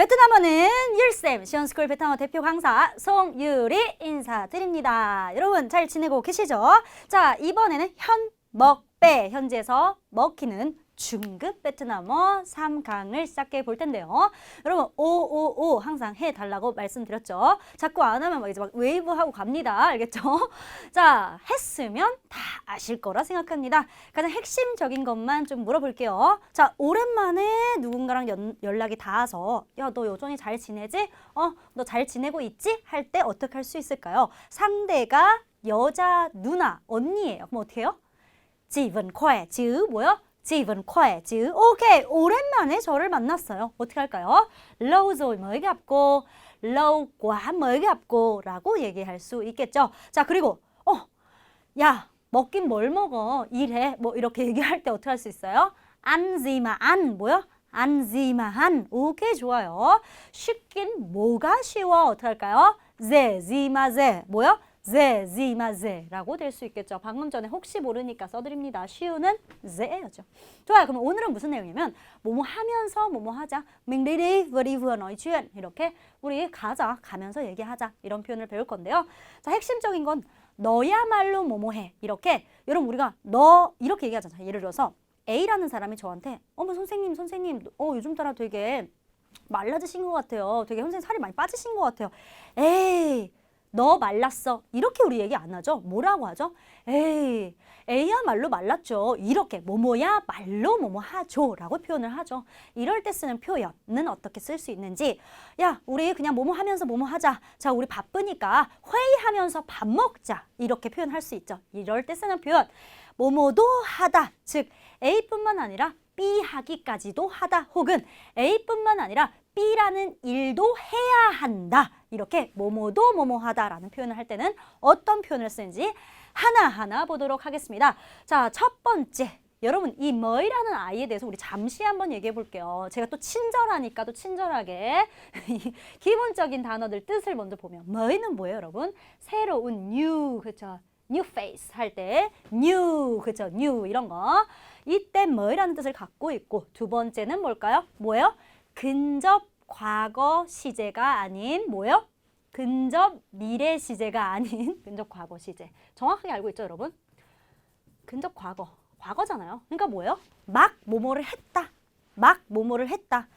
베트남어는 율쌤 시원스쿨 베트남어 대표 강사 송유리 인사드립니다. 여러분 잘 지내고 계시죠? 자 이번에는 현, 먹, 빼 현지에서 먹히는 중급 베트남어 3강을 시작해 볼 텐데요. 여러분 오오오 항상 해달라고 말씀드렸죠. 자꾸 안 하면 막 이제 막 웨이브하고 갑니다. 알겠죠? 자 했으면 다 아실 거라 생각합니다. 가장 핵심적인 것만 좀 물어볼게요. 자 오랜만에 누군가랑 연, 연락이 닿아서 야 너 여전히 잘 지내지? 어 너 잘 지내고 있지? 할 때 어떻게 할 수 있을까요? 상대가 여자 누나 언니예요. 그럼 어떻게 해요? vẫn khỏe chứ 뭐요? Khỏe chứ. 오케이. 오랜만에 저를 만났어요. 어떻게 할까요? cô. lâu quá mới gặp cô 라고 얘기할 수 있겠죠. 자, 그리고 어. 야, 먹긴 뭘 먹어? 일해. 뭐 이렇게 얘기할 때 어떻게 할 수 있어요? ăn gì mà ăn. 오케이, 좋아요. 쉽긴 뭐가 쉬워? 어떻게 할까요? gì mà dễ. 뭐요? 제, 지마, 제라고 될 수 있겠죠. 방금 전에 혹시 모르니까 써드립니다. 쉬우는 제였죠. 좋아요. 그럼 오늘은 무슨 내용이냐면 뭐뭐 하면서 뭐뭐 하자. đi vừa nói chuyện 이렇게 우리 가자 가면서 얘기하자 이런 표현을 배울 건데요. 자 핵심적인 건 너야말로 뭐뭐해 이렇게 여러분 우리가 너 이렇게 얘기하잖아요. 예를 들어서 A라는 사람이 저한테 어머 선생님 선생님 어 요즘 따라 되게 말라지신 것 같아요. 되게 선생님 살이 많이 빠지신 것 같아요. 에이 너 말랐어. 이렇게 우리 얘기 안 하죠. 뭐라고 하죠? 에이, 에이야말로 말랐죠. 이렇게 뭐뭐야 말로 뭐뭐 하죠. 라고 표현을 하죠. 이럴 때 쓰는 표현은 어떻게 쓸 수 있는지 야 우리 그냥 뭐뭐 하면서 뭐뭐 하자. 자 우리 바쁘니까 회의하면서 밥 먹자. 이렇게 표현할 수 있죠. 이럴 때 쓰는 표현 뭐뭐도 하다. 즉 A뿐만 아니라 B 하기까지도 하다. 혹은 A뿐만 아니라 B라는 일도 해야 한다. 이렇게 뭐뭐도 뭐뭐하다라는 표현을 할 때는 어떤 표현을 쓰는지 하나하나 보도록 하겠습니다. 자, 첫 번째. 여러분 이 뭐이라는 아이에 대해서 우리 잠시 한번 얘기해 볼게요. 제가 또 친절하니까 또 친절하게 이 기본적인 단어들 뜻을 먼저 보면 뭐이는 뭐예요, 여러분? 새로운 new 그렇죠? new face 할 때 new 그렇죠? new 이런 거 이때 뭐이라는 뜻을 갖고 있고 두 번째는 뭘까요? 뭐예요? 근접 과거 시제가 아닌 뭐요? 근접 미래 시제가 아닌 근접 과거 시제. 정확하게 알고 있죠, 여러분? 근접 과거. 과거잖아요. 그러니까 뭐예요? 막 뭐뭐를 했다. 막 뭐뭐를 했다.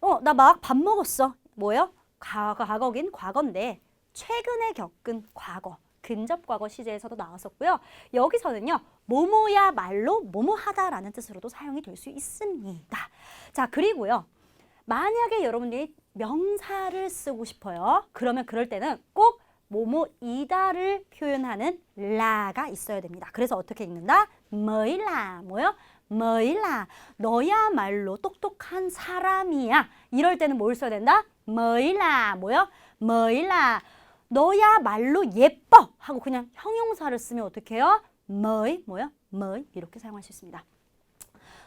어, 나 막 밥 먹었어. 뭐예요? 과거, 과거긴 과거인데 최근에 겪은 과거. 근접 과거 시제에서도 나왔었고요. 여기서는요. 뭐뭐야 말로 뭐뭐하다라는 뜻으로도 사용이 될 수 있습니다. 자, 그리고요. 만약에 여러분들이 명사를 쓰고 싶어요. 그러면 그럴 때는 꼭 뭐뭐이다를 표현하는 라가 있어야 됩니다. 그래서 어떻게 읽는다? 뭐이라 뭐요? 뭐이라 너야말로 똑똑한 사람이야. 이럴 때는 뭘 써야 된다? 뭐이라 뭐요? 뭐이라 너야말로 예뻐 하고 그냥 형용사를 쓰면 어떻게 해요? 뭐이 뭐요? 뭐이 이렇게 사용할 수 있습니다.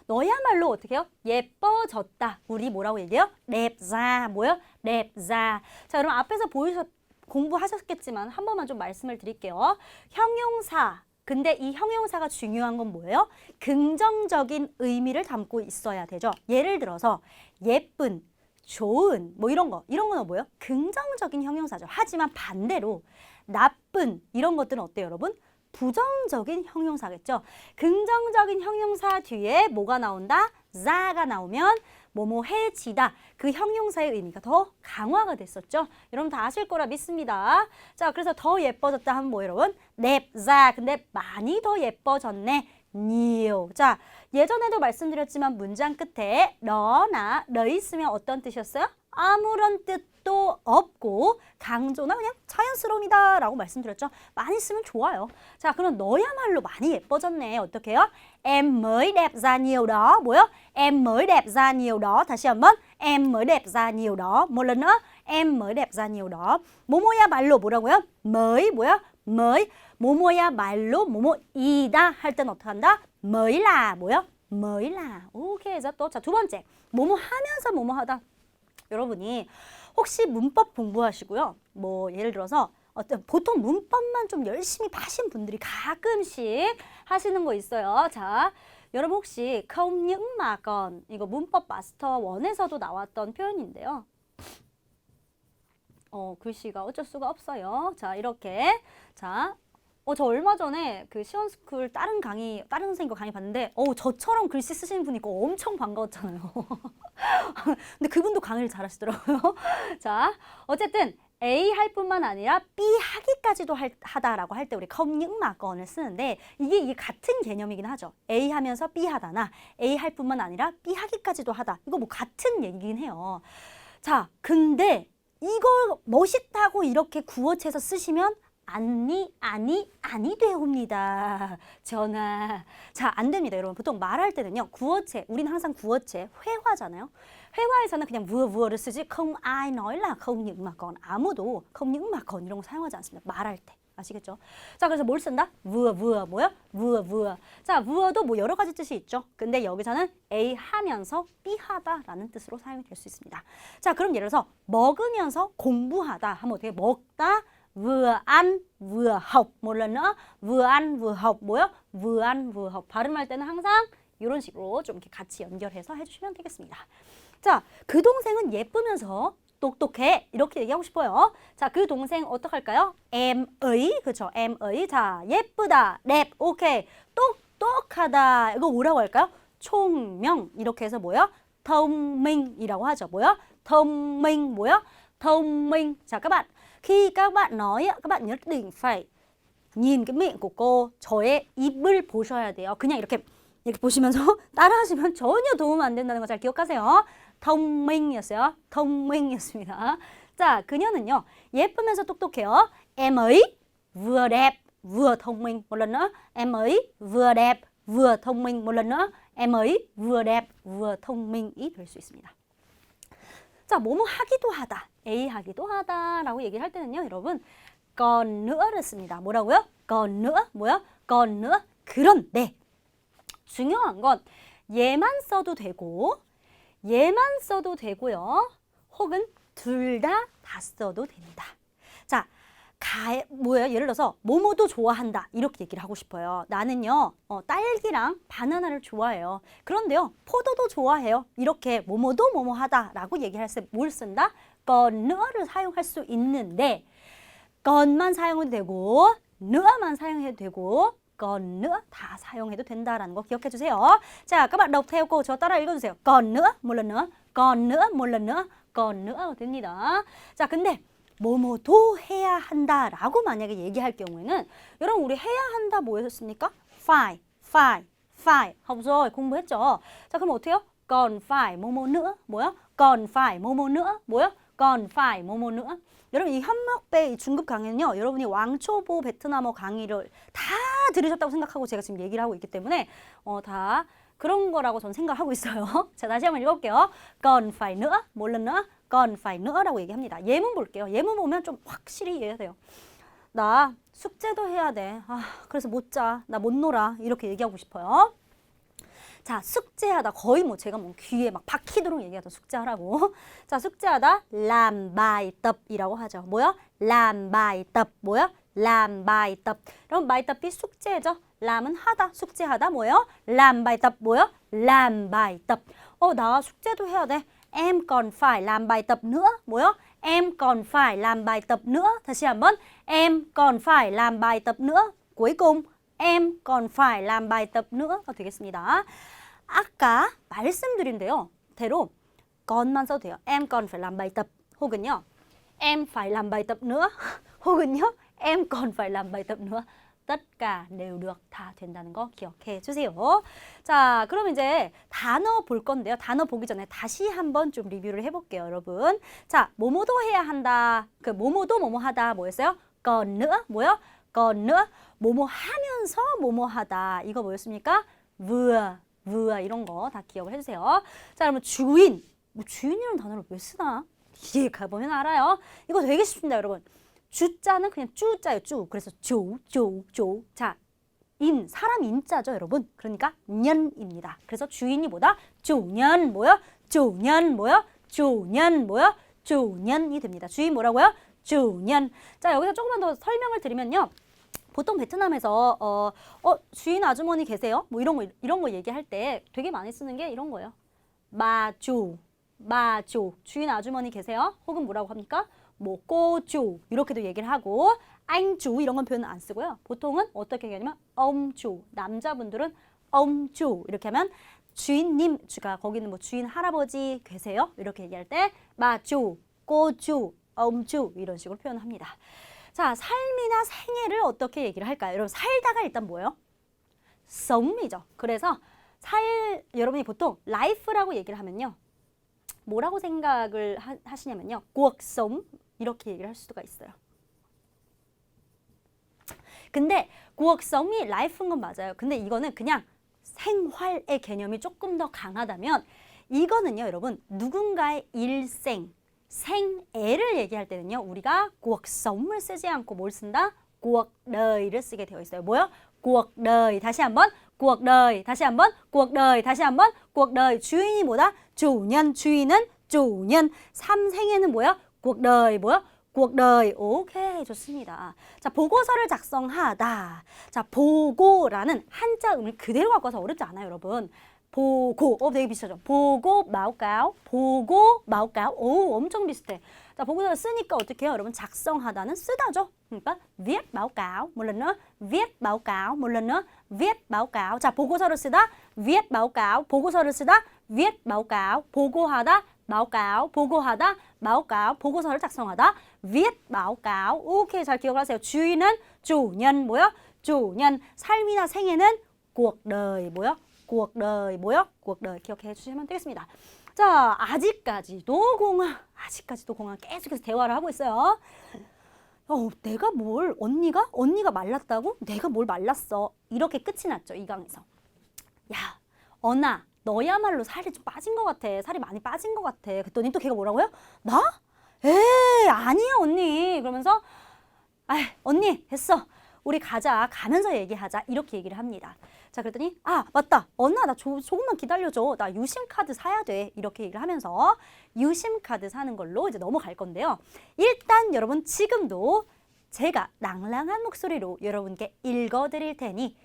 너야말로 어떻게 해요? 예뻐졌다. 우리 뭐라고 얘기해요? 랩자. 뭐요? 랩자. 자, 여러분 앞에서 보이셨 공부하셨겠지만 한 번만 좀 말씀을 드릴게요. 형용사. 근데 이 형용사가 중요한 건 뭐예요? 긍정적인 의미를 담고 있어야 되죠. 예를 들어서 예쁜, 좋은 뭐 이런 거 이런 거는 뭐예요? 긍정적인 형용사죠. 하지만 반대로 나쁜 이런 것들은 어때요, 여러분? 부정적인 형용사겠죠. 긍정적인 형용사 뒤에 뭐가 나온다? 자가 나오면 뭐뭐해지다. 그 형용사의 의미가 더 강화가 됐었죠. 여러분 다 아실 거라 믿습니다. 자, 그래서 더 예뻐졌다 하면 뭐 여러분? 넵자. 근데 많이 더 예뻐졌네. nhiều. 자, 예전에도 말씀드렸지만 문장 끝에 너나 너 있으면 어떤 뜻이었어요? 아무런 뜻도 없고 강조나 그냥 자연스러움이다 라고 말씀드렸죠. 많이 쓰면 좋아요. 자, 그럼 너야말로 많이 예뻐졌네. 어떻게 해요? Em mới đẹp ra nhiều đó. 뭐요? Em mới đẹp ra nhiều đó. 다시 한번 Em mới đẹp ra nhiều đó. một lần nữa Em mới đẹp ra nhiều đó. 뭐뭐야 말로 뭐라고요? mới 뭐야? Mới 뭐뭐야 말로 뭐뭐이다 할 때는 어떻게 한다? là 뭐요? là. 오케이, 자, 또. 자, 두 번째. 뭐뭐 하면서 뭐뭐 하다. 여러분이 혹시 문법 공부하시고요. 뭐 예를 들어서 어떤 보통 문법만 좀 열심히 파신 분들이 가끔씩 하시는 거 있어요. 자, 여러분 혹시 mà còn 이거 문법 마스터 1에서도 나왔던 표현인데요. 어, 글씨가 어쩔 수가 없어요. 자, 이렇게. 자, 어, 저 얼마 전에 그 시원스쿨 다른 강의, 다른 선생님과 강의 봤는데, 어 저처럼 글씨 쓰시는 분이 있고 엄청 반가웠잖아요. 근데 그분도 강의를 잘 하시더라고요. 자, 어쨌든 A 할 뿐만 아니라 B 하기까지도 할, 하다라고 할 때 우리 컴육마건을 쓰는데 이게 이게 같은 개념이긴 하죠. A 하면서 B 하다나 A 할 뿐만 아니라 B 하기까지도 하다. 이거 뭐 같은 얘기긴 해요. 자, 근데 이걸 멋있다고 이렇게 구어체에서 쓰시면 아니, 아니, 아니 되옵니다. 전하. 자, 안 됩니다, 여러분. 보통 말할 때는요, 구어체, 우리는 항상 구어체, 회화잖아요. 회화에서는 그냥 무어 무어를 쓰지, không ai nói là. 아무도 những mà còn 이런 거 사용하지 않습니다. 말할 때. 아시겠죠? 자, 그래서 뭘 쓴다? 무어, 무어, 뭐야? 무어, 무어. 자, 무어도 뭐 여러 가지 뜻이 있죠. 근데 여기서는 A 하면서 B 하다라는 뜻으로 사용이 될 수 있습니다. 자, 그럼 예를 들어서 먹으면서 공부하다 하면 어떻게 먹다 vừa ăn vừa học 뭐요? vừa ăn 발음할 때는 항상 이런 식으로 좀 이렇게 같이 연결해서 해주시면 되겠습니다. 자, 그 동생은 예쁘면서 똑똑해 이렇게 얘기하고 싶어요. 자, 그 동생 어떡할까요? ấy 그렇죠? ấy 자 예쁘다 랩 오케이 똑똑하다 이거 뭐라고 할까요? 총명 이렇게 해서 뭐야? thông minh 이라고 하죠. minh 뭐야? thông minh 자, các bạn khi các bạn nói các bạn nhất định phải nhìn cái miệng của cô 저의 입을 보셔야 돼요. 그냥 이렇게 이렇게 보시면서 따라하시면 전혀 도움 안 된다는 거 잘 기억하세요. Thông minh 이었어요. thông minh 이었습니다. 자, 그녀는요. 예쁘면서 똑똑해요. em ấy vừa đẹp vừa thông minh một lần nữa. em ấy vừa đẹp vừa thông minh một lần nữa. em ấy vừa đẹp vừa thông minh 이 될 수 있습니다. 자, 뭐뭐 하기도 하다. A 하기도 하다라고 얘기를 할 때는요, 여러분. còn nữa 를 씁니다. 뭐라고요? nữa 뭐야? nữa 그런데 중요한 건 얘만 써도 되고 얘만 써도 되고요. 혹은 둘 다 다 써도 됩니다. 자, 가, 뭐예요? 예를 들어서 뭐뭐도 좋아한다 이렇게 얘기를 하고 싶어요. 나는요 어, 딸기랑 바나나를 좋아해요. 그런데요 포도도 좋아해요. 이렇게 뭐뭐도 뭐뭐하다라고 얘기할 때 뭘 쓴다? còn nữa 를 사용할 수 있는데 건만 사용해도 되고 nữa 만 사용해도 되고 còn nữa 다 사용해도 된다라는 거 기억해 주세요. 자, các bạn đọc theo cô 저 따라 읽어 주세요. còn nữa một lần nữa. còn nữa một lần nữa. còn nữa 됩니다. 자, 근데 뭐뭐도 해야 한다라고 만약에 얘기할 경우에는 여러분 우리 해야 한다 뭐였습니까? phải, phải, phải. học rồi 공부했죠. 자, 그럼 어때요? còn phải 뭐뭐 nữa 뭐야? còn phải 뭐뭐 nữa 뭐야? còn phải 뭐뭐 nữa. 여러분 이 현목배 이 중급 강의는요. 여러분이 왕초보 베트남어 강의를 다 들으셨다고 생각하고 제가 지금 얘기를 하고 있기 때문에 어, 다 그런 거라고 저는 생각하고 있어요. 자, 다시 한번 읽어볼게요. còn phải nữa, một lần nữa, còn phải nữa 라고 얘기합니다. 예문 볼게요. 예문 보면 좀 확실히 이해해야 돼요. 나 숙제도 해야 돼. 아, 그래서 못 자. 나 못 놀아. 이렇게 얘기하고 싶어요. 자, 숙제하다 거의 뭐 제가 뭐 귀에 막 박히도록 얘기하죠. 숙제하라고. 자, 숙제하다 làm bài tập 이라고 하죠. 뭐야? tập 뭐야? tập. 그럼 bài tập 이 숙제죠. 람은 하다, 숙제하다 뭐예요? làm bài tập. 어, 나 숙제도 해야 돼. em còn phải làm bài tập nữa. 뭐요? em còn phải làm bài tập nữa. 다시 한번. em còn phải làm bài tập nữa. cuối cùng em còn phải làm bài tập nữa.가 되겠습니다. 아까 말씀드린 대로 건만 써도 돼요. em còn phải làm bài tập 혹은요. em phải làm bài tập nữa 혹은요. em còn phải làm bài tập nữa. cả đều được 다 된다는 거 기억해 주세요. 자, 그럼 이제 단어 볼 건데요. 단어 보기 전에 다시 한번 좀 리뷰를 해볼게요, 여러분. 자, 뭐뭐도 해야 한다. 그 뭐뭐도 뭐뭐 하다 뭐였어요? nữa 뭐요? Nữa 뭐뭐 하면서 뭐뭐 하다. 이거 뭐였습니까? vừa vừa 이런 거 다 기억을 해주세요. 자, 그러면 주인. 뭐 주인이라는 단어를 왜 쓰나? 이게 가보면 알아요. 이거 되게 쉽습니다, 여러분. 주자는 그냥 쭈자예요, 쭈. 그래서 조, 조, 조. 자, 인, 사람 인자죠, 여러분. 그러니까 년입니다. 그래서 주인이 뭐다? 조년 뭐야? 조년 뭐야? 조년 뭐야? 조년이 됩니다. 주인 뭐라고요? 조년. 자, 여기서 조금만 더 설명을 드리면요. 보통 베트남에서 어, 어 주인 아주머니 계세요? 뭐 이런 거 이런 거 얘기할 때 되게 많이 쓰는 게 이런 거예요. 마주, 마주. 주인 아주머니 계세요? 혹은 뭐라고 합니까? 뭐 꼬주 이렇게도 얘기를 하고 chủ 이런 건 표현은 안 쓰고요. 보통은 어떻게 얘기하냐면 chủ 남자분들은 chủ 이렇게 하면 주인님 주가 거기는 뭐 주인 할아버지 계세요 이렇게 얘기할 때 마주 꼬주 엄주 이런 식으로 표현합니다. 자 삶이나 생애를 어떻게 얘기를 할까요? 여러분 살다가 일단 뭐예요? sống 이죠. 그래서 살 여러분이 보통 life라고 얘기를 하면요. 뭐라고 생각을 하, cuộc sống 이렇게 얘기를 할 수가 있어요. 근데 cuộc sống 이 life인 건 맞아요. 근데 이거는 그냥 생활의 개념이 조금 더 강하다면 이거는요, 여러분 누군가의 일생, 생애를 얘기할 때는요, 우리가 cuộc sống 을 쓰지 않고 뭘 쓴다? cuộc đời 를 쓰게 되어 있어요. 뭐요? cuộc 다시 한번 cuộc 다시 한번 cuộc 다시 한번 cuộc 주인이 뭐다? 주nhân 주인은 주nhân 삼생에는 뭐야? cuộc 뭐야? cuộc 오케이 좋습니다. 자 보고서를 작성하다. 자 보고라는 한자 음을 그대로 와서 어렵지 않아요, 여러분. 보고. 어 되게 비슷하죠. 보고 마우까오 보고 마우까오 오 엄청 비슷해. 자 보고서를 쓰니까 어떻게 해요, 여러분? 작성하다는 쓰다죠. 그러니까 viết báo cáo một lần nữa viết báo cáo một viết báo cáo 자 보고서를 쓰다 viết báo cáo 보고서를 쓰다 viết báo cáo 보고하다 báo cáo 보고하다 báo cáo 보고서를 작성하다 viết báo cáo 오케이 잘 기억하세요. 주인은 주nhân 뭐야? 주nhân 삶이나 생애는 cuộc đời 뭐야 cuộc đời 뭐야 cuộc đời 기억해 주시면 되겠습니다 자 아직까지도 공항 아직까지도 공항 계속해서 대화를 하고 있어요 어, 내가 뭘 언니가 언니가 말랐다고? 내가 뭘 말랐어? 이렇게 끝이 났죠 이 강에서. 야, 언아, 너야말로 살이 좀 빠진 것 같아. 살이 많이 빠진 것 같아. 그랬더니 또 걔가 뭐라고요? 나? 에이, 아니야 언니. 그러면서 아, 언니 됐어. 우리 가자. 가면서 얘기하자. 이렇게 얘기를 합니다. 자, 그랬더니 아, 맞다. 언나 나 조, 조금만 기다려줘. 나 유심 카드 사야 돼. 이렇게 얘기를 하면서 유심 카드 사는 걸로 이제 넘어갈 건데요. 일단 여러분 지금도 제가 낭랑한 목소리로 여러분께 읽어드릴 테니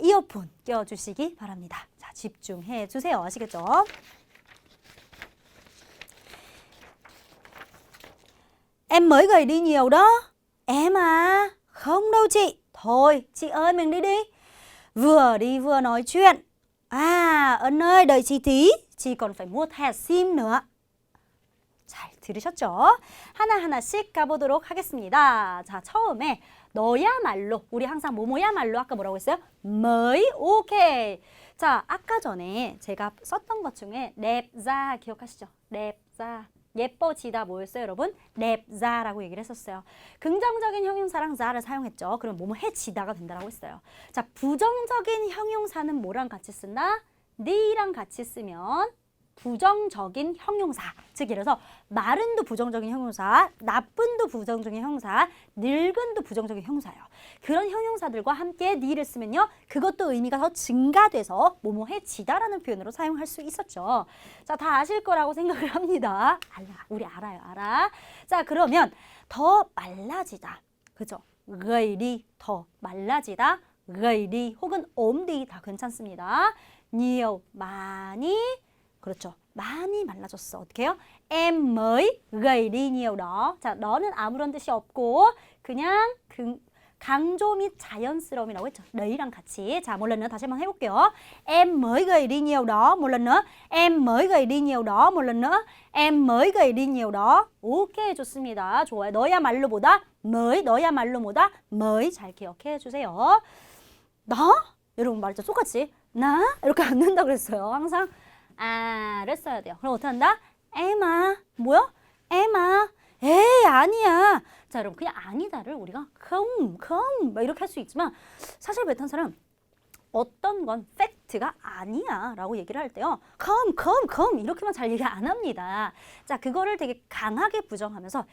이어폰 껴주시기 바랍니다. 자, 집중해 주세요. 아시겠죠? Em mới gầy đi nhiều đó. Em à, không đâu chị. Thôi, chị ơi mình đi đi. Vừa đi vừa nói chuyện. À, ân ơi, đợi chị tí. Chị còn phải mua thẻ sim nữa. 잘 들으셨죠? 하나하나씩 가보도록 하겠습니다. 자, 처음에 너야말로 우리 항상 뭐뭐야말로 아까 뭐라고 했어요? mới 오케이. 자, 아까 전에 제가 썼던 것 중에 랩자 기억하시죠? 랩자. 예뻐지다 뭐였어요, 여러분? 랩자라고 얘기를 했었어요. 긍정적인 형용사랑 자를 사용했죠. 그럼 뭐뭐 해지다가 된다라고 했어요. 자, 부정적인 형용사는 뭐랑 같이 쓴다? 니랑 같이 쓰면 부정적인 형용사. 즉 들어서 마른도 부정적인 형용사, 나쁜도 부정적인 형용사, 늙은도 부정적인 형용사예요. 그런 형용사들과 함께 니를 쓰면요. 그것도 의미가 더 증가돼서 뭐뭐해지다라는 표현으로 사용할 수 있었죠. 자, 다 아실 거라고 생각을 합니다. 알아. 우리 알아요. 알아. 자, 그러면 더 말라지다. 그죠? gầy 더 말라지다. gầy 혹은 ốm 다 괜찮습니다. nhiều 많이 그렇죠. 많이 말라졌어. 어떻게 해요? Em mới gầy đi nhiều đó. 자, 너는 아무런 뜻이 없고 그냥 그 강조 및 자연스러움이라고 했죠. 너희랑 같이. 자, một 다시 한번 해볼게요. Em mới gầy đi nhiều đó. một lần nữa. Em mới gầy đi nhiều đó. một. Em mới gầy đi nhiều đó. 오케이, 좋습니다. 좋아요. 너야말로 보다 mới, 너야말로 보다 mới 잘 기억해 주세요. 나? 여러분 말했죠. 똑같이. 나? 이렇게 안 된다 그랬어요. 항상 아를 써야 돼요. 그럼 어떻게 한다? 에마 뭐야? 에마 에이 아니야. 자 여러분 그냥 아니다를 우리가 không 막 이렇게 할 수 있지만 사실 베트남 사람 어떤 건 팩트가 아니야 라고 얘기를 할 때요. come come come 이렇게만 잘 얘기 안 합니다. 자 그거를 되게 강하게 부정하면서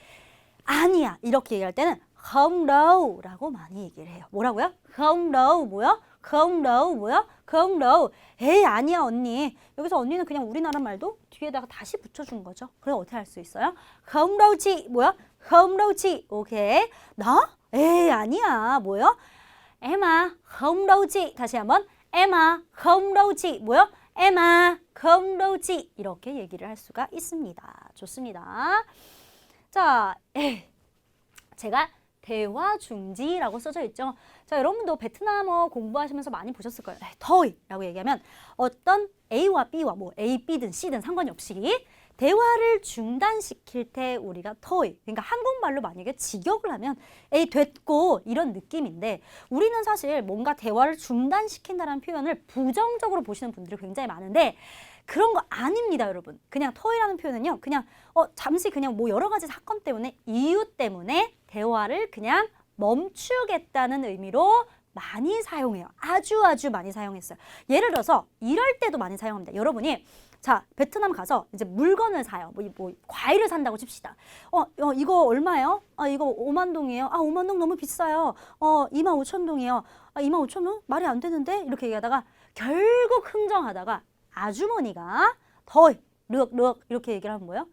아니야 이렇게 얘기할 때는 không đâu 라고 많이 얘기를 해요. 뭐라고요? không đâu 뭐야? Không đâu 뭐야? không đâu 에이 아니야 언니 여기서 언니는 그냥 우리나라 말도 뒤에다가 다시 붙여준 거죠. 그래 어떻게 할 수 있어요? không đâu 뭐야? không đâu 오케이 나? 에이 아니야 뭐야? em à không đâu chị 다시 한번 em à không đâu chị 뭐야? em à không đâu chị 이렇게 얘기를 할 수가 있습니다. 좋습니다. 자, 에이, 제가 대화 중지라고 써져 있죠. 자, 여러분도 베트남어 공부하시면서 많이 보셨을 거예요. 에이, 더이라고 얘기하면 어떤 A와 B와 뭐 A, B든 C든 상관이 없이 대화를 중단시킬 때 우리가 터이 그러니까 한국말로 만약에 직역을 하면 에이 됐고 이런 느낌인데 우리는 사실 뭔가 대화를 중단시킨다는 표현을 부정적으로 보시는 분들이 굉장히 많은데 그런 거 아닙니다, 여러분. 그냥 터이라는 표현은요. 그냥 어 잠시 그냥 뭐 여러 가지 사건 때문에 이유 때문에 대화를 그냥 멈추겠다는 의미로 많이 사용해요. 아주 아주 많이 사용했어요. 예를 들어서 이럴 때도 많이 사용합니다. 여러분이 자 베트남 가서 이제 물건을 사요. 뭐, 이- 뭐 과일을 산다고 칩시다. 어, 어 이거 얼마예요? 아 이거 5만 동이에요. 아 5만 동 너무 비싸요. 어 2만 5천 동이에요. 아 2만 5천 동 말이 안 되는데 이렇게 얘기하다가 결국 흥정하다가 아주머니가 더 르륵 르륵 이렇게 얘기를 하는 거예요.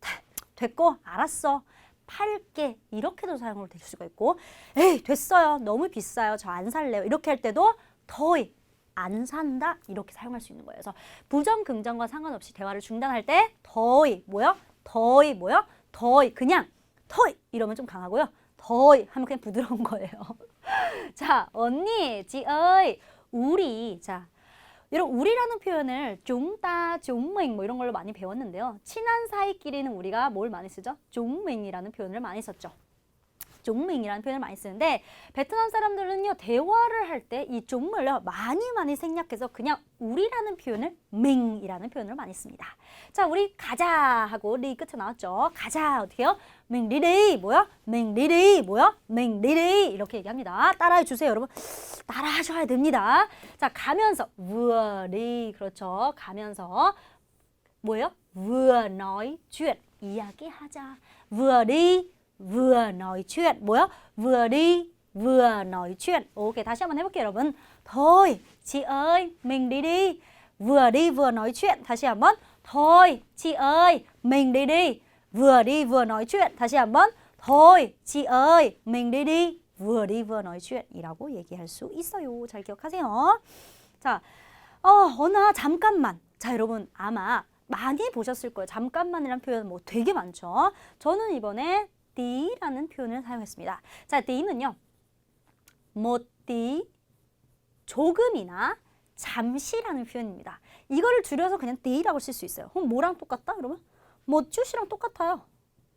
다- 됐고 알았어. 팔게 이렇게도 사용을 될 수가 있고 에이 됐어요. 너무 비싸요. 저 안 살래요. 이렇게 할 때도 더이 안 산다. 이렇게 사용할 수 있는 거예요. 그래서 부정 긍정과 상관없이 대화를 중단할 때 더이 뭐요? 더이 뭐요? 더이 그냥 더이 이러면 좀 강하고요. 더이 하면 그냥 부드러운 거예요. 자 언니 지어이 우리 자 이런 우리라는 표현을 종따, 종맹 뭐 이런 걸로 많이 배웠는데요. 친한 사이끼리는 우리가 뭘 많이 쓰죠? 종맹이라는 표현을 많이 썼죠. 종맹이라는 표현을 많이 쓰는데 베트남 사람들은요 대화를 할 때 이 종을 많이 많이 생략해서 그냥 우리라는 표현을 맹이라는 표현을 많이 씁니다. 자 우리 가자 하고 리 끝에 나왔죠. 가자 어떻게요? 맹리리 뭐야? 맹리리 뭐야? 맹리리 이렇게 얘기합니다. 따라해 주세요 여러분. 따라하셔야 됩니다. 자 가면서 우어리 그렇죠. 가면서 뭐예요? vừa nói 이야기하자. vừa vừa nói chuyện 뭐야? vừa đi vừa nói chuyện. 오케이 다시 한번 해볼게요 여러분. thôi chị ơi mình đi đi. vừa đi vừa nói chuyện. 다시 한번. thôi chị ơi mình đi đi. vừa đi vừa nói chuyện. 다시 한번. thôi chị ơi mình đi đi. vừa đi vừa nói chuyện 이라고 얘기할 수 있어요. 잘 기억하세요. 자, 어, 어나 잠깐만. 자, 여러분 아마 많이 보셨을 거예요. 잠깐만이라는 표현 뭐 되게 많죠. 저는 이번에 띠라는 표현을 사용했습니다. 자, 띠는요. 못 띠, 조금이나 잠시라는 표현입니다. 이거를 줄여서 그냥 띠라고 쓸 수 있어요. 그럼 뭐랑 똑같다? 그러면 못쭌이랑 똑같아요.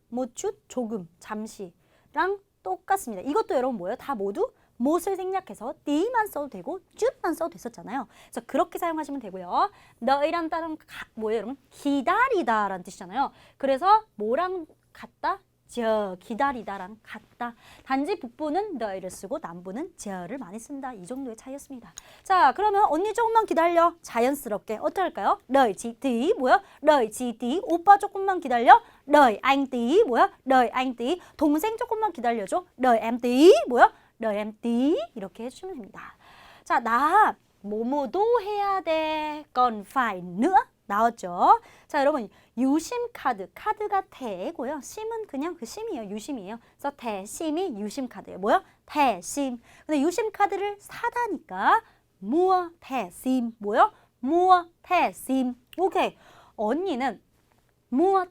못쭌, 조금, 잠시랑 똑같습니다. 이것도 여러분 뭐예요? 다 모두 못을 생략해서 띠만 써도 되고 쭌만 써도 됐었잖아요. 그래서 그렇게 사용하시면 되고요. 너희란 단어는 가- 뭐예요, 여러분? 기다리다라는 뜻이잖아요. 그래서 뭐랑 같다? 저 기다리다랑 같다. 단지 북부는 너희를 쓰고 남부는 저를 많이 쓴다. 이 정도의 차이였습니다. 자, 그러면 언니 조금만 기다려. 자연스럽게 어떻게 할까요? 너희 지티 뭐야? 너희 지티 오빠 조금만 기다려. 너희 tí 뭐야? 너희 tí 동생 조금만 기다려줘. 너희 tí 뭐야? 너희 tí 이렇게 해주시면 됩니다. 자, 나 뭐뭐도 해야 돼. phải nữa. 나왔죠? 자, 여러분 유심 카드, 카드가 대고요. 심은 그냥 그 심이에요. 유심이에요. 그래서 대심이 유심 카드예요. 뭐요? 대심. 근데 유심 카드를 사다니까 mua 대심. 뭐요? mua 대심. 오케이. 언니는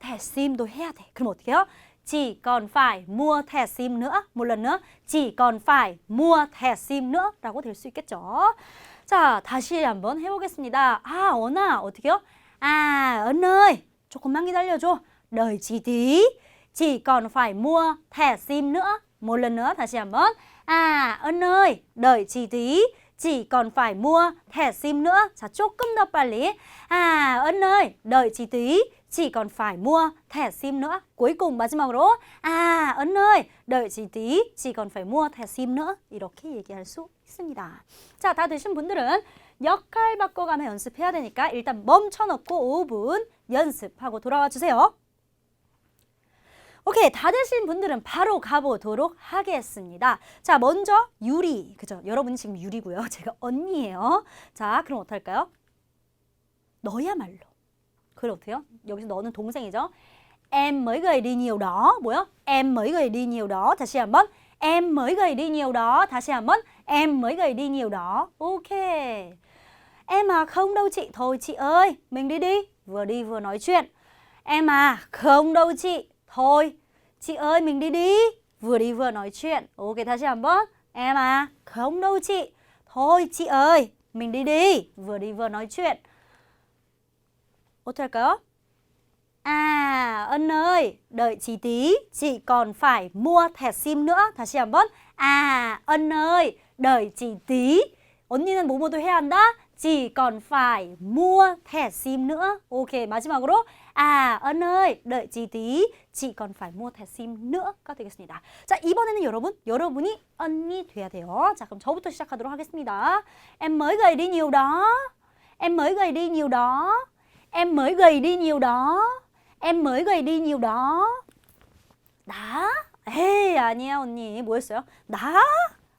thẻ SIM도 해야 돼. 그럼 어떻게 해요? Chỉ còn phải mua thẻ SIM nữa. Lần nữa. Chỉ còn phải mua thẻ SIM nữa. 라고 될 수 있겠죠. 자, 다시 한번 해보겠습니다. 아, 언아, 어떻게 해요? À, ân ơi, 조금만 기다려줘. Đợi chị tí. Chỉ còn phải mua thẻ SIM nữa. Một lần nữa, 다시 한번. À, ân ơi, đợi chị tí. Chỉ còn phải mua thẻ SIM nữa. 자, 조금 더 빨리. À, ân ơi, đợi chị tí. Chỉ còn phải mua thẻ SIM nữa. cuối cùng 마지막으로. À, ân ơi, đợi chị tí. Chỉ còn phải mua thẻ SIM nữa. 이렇게 얘기할 수 있습니다. 자, 다 되신 분들은 역할 바꿔가며 연습해야 되니까 일단 멈춰놓고 5분 연습하고 돌아와 주세요. 오케이, 다 되신 분들은 바로 가보도록 하겠습니다. 자, 먼저 유리. 그죠? 여러분이 지금 유리고요. 제가 언니예요. 자, 그럼 어떨까요? 너야말로. 그럼 어때요? 여기서 너는 동생이죠. Em mới gầy đi. 뭐요? Em mới gầy đi. 다시 한번. Em mới gầy đi. 다시 한번. Em mới gầy đi. Ok. Em à không đâu chị. Thôi chị ơi, mình đi đi. Vừa đi vừa nói chuyện. Em à không đâu chị. Thôi, chị ơi mình đi đi vừa đi vừa nói chuyện ok 다시 한번 em à không đâu chị thôi chị ơi mình đi đi vừa đi vừa nói chuyện 어떻게 할까요? À, ân ơi, đợi chị tí, chị còn phải mua thẻ sim nữa. 다시 한번. À, ân ơi, đợi chị tí. 언니는 뭐뭐도 해야 한다. chị còn phải mua thẻ sim nữa. Ok, 마지막으로. À, ân ơi, đợi chị tí. chị còn phải mua thẻ sim nữa.가 되겠습니다. 자, 이번에는 여러분, 여러분이 언니 돼야 돼요. 자, 그럼 저부터 시작하도록 하겠습니다. Em mới gầy đi nhiều đó. Em mới gầy đi nhiều đó. Em mới gầy đi nhiều đó. Em mới gầy đi nhiều đó. 나? 에이, 아니야, 언니. 뭐였어요? 나?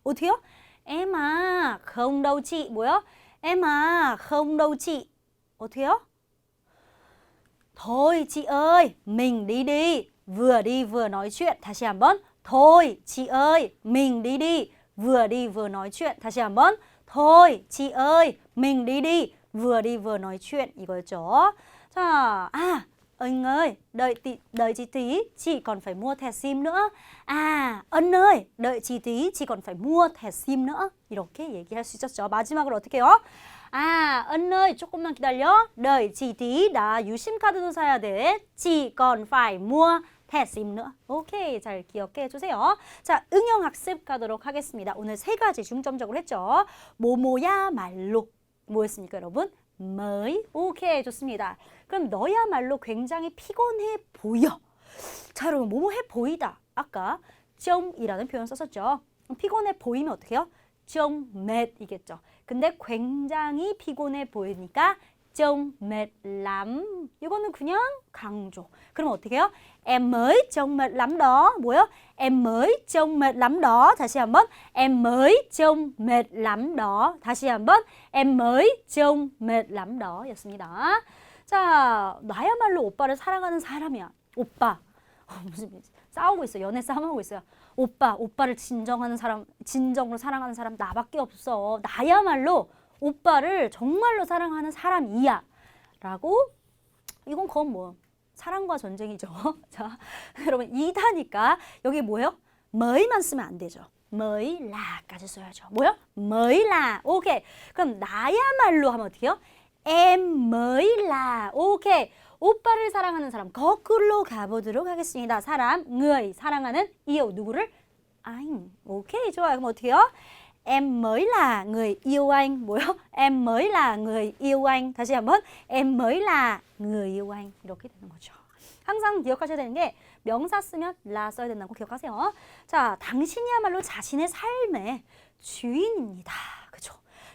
어떻게요? Em à, không đâu chị. 뭐요? Em à, không đâu chị. 어떻게요? Thôi chị ơi, mình đi đi. Vừa đi vừa nói chuyện. 다시 한번. Thôi chị ơi, mình đi đi. Vừa đi vừa nói chuyện. 다시 한번. Thôi chị ơi, mình đi đi. Vừa đi vừa nói chuyện. 이거였죠. 자, à, anh ơi, đợi tí, đợi chị tí, chị còn phải mua thẻ sim nữa. À, ân ơi, đợi chị tí, chị còn phải mua thẻ sim nữa. 이렇게 얘기할 수 있었죠. 마지막으로 어떻게 해요? À, ân ơi, 조금만 기다려. đợi chị tí, 나 유심 카드도 사야 돼. chị còn phải mua nữa. 오케이, 잘 기억해 주세요. 자, 응용 학습 가도록 하겠습니다. 오늘 세 가지 중점적으로 했죠. 뭐뭐야 말로. 뭐였습니까, 여러분? mới. 오케이, 좋습니다. 그럼 너야말로 굉장히 피곤해 보여. 자, 여러분, 뭐뭐 해 보이다. 아까 좀이라는 표현 썼었죠. 피곤해 보이면 어떻게 해요? 좀 mệt 이겠죠. 근데 굉장히 피곤해 보이니까 좀 mệt lắm. 이거는 그냥 강조. 그럼 어떻게 해요? Mệt lắm đó. 뭐요? Mệt lắm đó. 다시 한번. Mệt lắm đó. 다시 한번. Em mới trông mệt lắm đó. 였습니다. 자, 나야말로 오빠를 사랑하는 사람이야. 오빠. 무슨 싸우고 있어. 연애 싸움하고 있어요. 오빠, 오빠를 진정하는 사람, 진정으로 사랑하는 사람 나밖에 없어. 나야말로 오빠를 정말로 사랑하는 사람이야. 라고 이건 그건 뭐 사랑과 전쟁이죠. 자, 여러분 이다니까 여기 뭐예요? 뭐이만 쓰면 안 되죠. là,까지 써야죠. 뭐요? là. 오케이. 그럼 나야말로 하면 어떻게 해요? Em mới là. 오케이. 오빠를 사랑하는 사람 거꾸로 가보도록 하겠습니다. 사람, người 사랑하는 이유 누구를? anh. 오케이 좋아요. 그럼 어떻게 해요? Em mới là người yêu anh. 뭐요? Em mới là người yêu anh. 다시 한번. Em mới là người yêu anh. 이렇게 되는 거죠. 항상 기억하셔야 되는 게 명사 쓰면 라 써야 된다고 기억하세요. 자, 당신이야말로 자신의 삶의 주인입니다.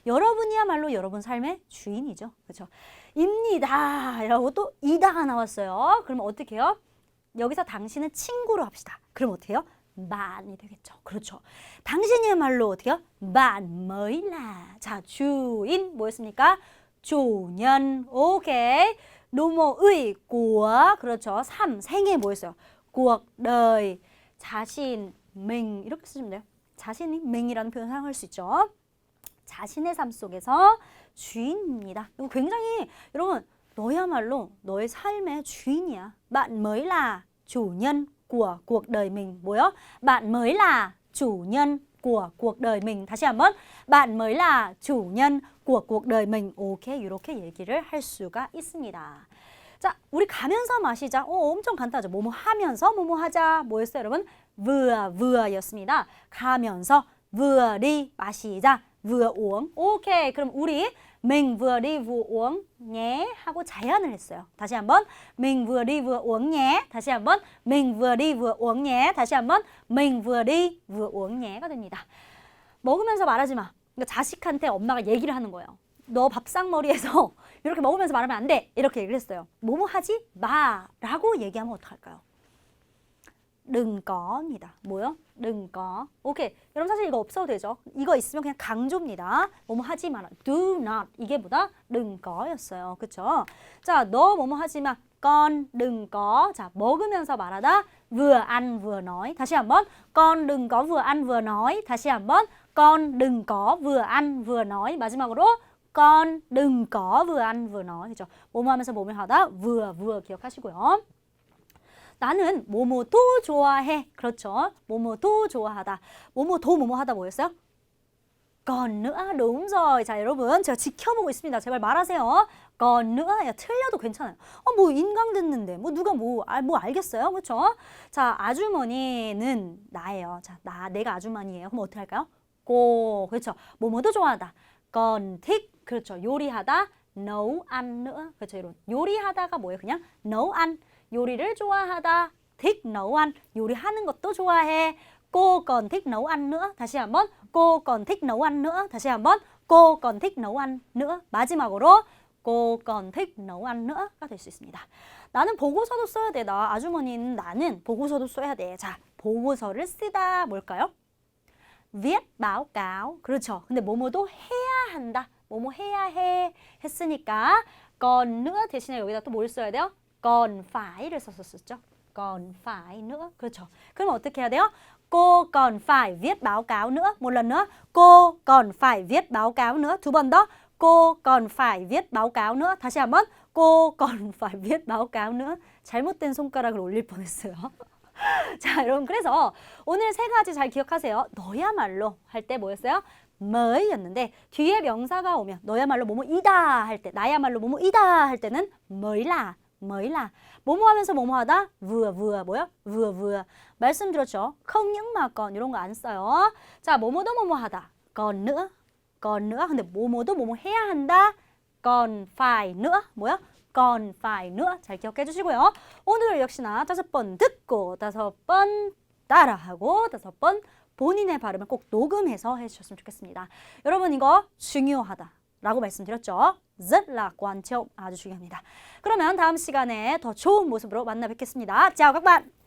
여러분이야말로 여러분 삶의 주인이죠. 그죠? 입니다. 라고 또 이다가 나왔어요. 그러면 어떻게 해요? 여기서 당신은 친구로 합시다. 그럼 어떻게 해요? 만이 되겠죠. 그렇죠. 당신이야말로 어떻게 해요? 만 là. 자, 주인 뭐였습니까? nhân. 오케이. 노모의 của 그렇죠. 삶 생애 뭐였어요? cuộc 자신 mình 이렇게 쓰시면 돼요. 자신이 mình 이라는 표현 사용할 수 있죠. 자신의 삶 속에서 주인입니다. 이거 굉장히 여러분 너야말로 너의 삶의 주인이야. Bạn mới là chủ nhân của cuộc đời mình. 뭐요? Bạn mới là chủ nhân của cuộc đời mình. 다시 한번. Bạn mới là chủ nhân của cuộc đời mình. 오케이, 이렇게 얘기를 할 수가 있습니다. 자, 우리 가면서 마시자. 어, 엄청 간단하죠. 뭐뭐 하면서 뭐뭐 하자. 뭐였어요, 여러분? vừa vườ였습니다. 가면서 đi 마시자. Vừa uống. 오케이. 그럼 우리 mình vừa đi vừa uống nhé 하고 자연을 했어요. 다시 한번 mình vừa đi vừa uống nhé. 다시 한번 mình vừa đi vừa uống nhé. 다시 한번 mình vừa đi vừa uống nhé가 됩니다. 먹으면서 말하지 마. 그러니까 자식한테 엄마가 얘기를 하는 거예요. 너 밥상머리에서 이렇게 먹으면서 말하면 안 돼. 이렇게 얘기를 했어요. 뭐뭐 하지 마 라고 얘기하면 어떡할까요? Đừng co입니다. 뭐요? đừng có. 오케이. 여러분 사실 이거 없어도 되죠. 이거 있으면 그냥 강조입니다. 뭐뭐 하지 마라. do not. 이게 보다 đừng co였어요. 그쵸? 자, 너 뭐뭐 하지 마. con đừng có. 자, 먹으면서 말하다. vừa ăn vừa nói. 다시 한번. con đừng có vừa ăn vừa nói. 다시 한번. con đừng có vừa ăn vừa nói. 마지막으로 con đừng có vừa ăn vừa nói. 그죠? 뭐뭐 하면서 뭐뭐 하다. vừa vừa 기억하시고요. 나는 뭐뭐도 좋아해. 그렇죠. 뭐뭐도 좋아하다. 뭐뭐도 뭐뭐하다 뭐였어요? còn nữa đúng. 자, 여러분 제가 지켜보고 있습니다. 제발 말하세요. nữa 야 틀려도 괜찮아요. 어, 뭐 인강 듣는데 뭐 누가 뭐, 아, 뭐 알겠어요, 그렇죠? 자, 아주머니는 나예요. 자, 나 내가 아주머니예요. 그럼 어떻게 할까요? 고 그렇죠. 뭐뭐도 좋아하다. thích 그렇죠. 요리하다. nấu ăn nữa 그렇죠. 이런 요리하다가 뭐예요? 그냥 nấu ăn 요리를 좋아하다. thích nấu ăn 요리하는 것도 좋아해. cô còn thích nấu ăn nữa. 다시 한번 cô còn thích nấu ăn nữa. 다시 한번 cô còn thích nấu ăn nữa. 마지막으로 cô còn thích nấu ăn nữa.가 될 수 있습니다. 나는 보고서도 써야 돼. 나 아주머니는 나는 보고서도 써야 돼. 자, 보고서를 쓰다 뭘까요? viết báo cáo. 그렇죠. 근데 뭐뭐도 해야 한다. 뭐뭐 해야 해 했으니까 còn nữa 대신에 여기다 또 뭘 써야 돼요? Còn fai를 썼었죠. còn phải nữa. 그렇죠. 그럼 어떻게 해야 돼요? Cô còn phải viết báo cáo nữa. Một lần nữa. Cô còn phải viết báo cáo nữa. 두 번 더. Cô còn phải viết báo cáo nữa. 다시 한번. Cô còn phải viết báo cáo nữa. 잘못된 손가락을 올릴 뻔했어요. 자, 여러분 그래서 오늘 세 가지 잘 기억하세요. 너야말로 할 때 뭐였어요? 뭐였는데 뒤에 명사가 오면 너야말로 뭐뭐이다 할 때 나야말로 뭐뭐이다 할 때는 뭐이라 뭐이라 뭐뭐 하면서 뭐뭐 하다 vừa vừa 뭐요? vừa vừa 말씀드렸죠. không những mà còn 이런 거 안 써요. 자, 뭐뭐도 뭐뭐 하다. còn nữa. còn nữa. 근데 뭐뭐도 뭐뭐 해야 한다. còn phải nữa. 뭐야? còn phải nữa. 잘 기억해 주시고요. 오늘 역시나 다섯 번 듣고 다섯 번 따라하고 다섯 번 본인의 발음을 꼭 녹음해서 해주셨으면 좋겠습니다. 여러분 이거 중요하다. 라고 말씀드렸죠. Rất là quan trọng. 아주 중요합니다. 그러면 다음 시간에 더 좋은 모습으로 만나 뵙겠습니다. chào bạn.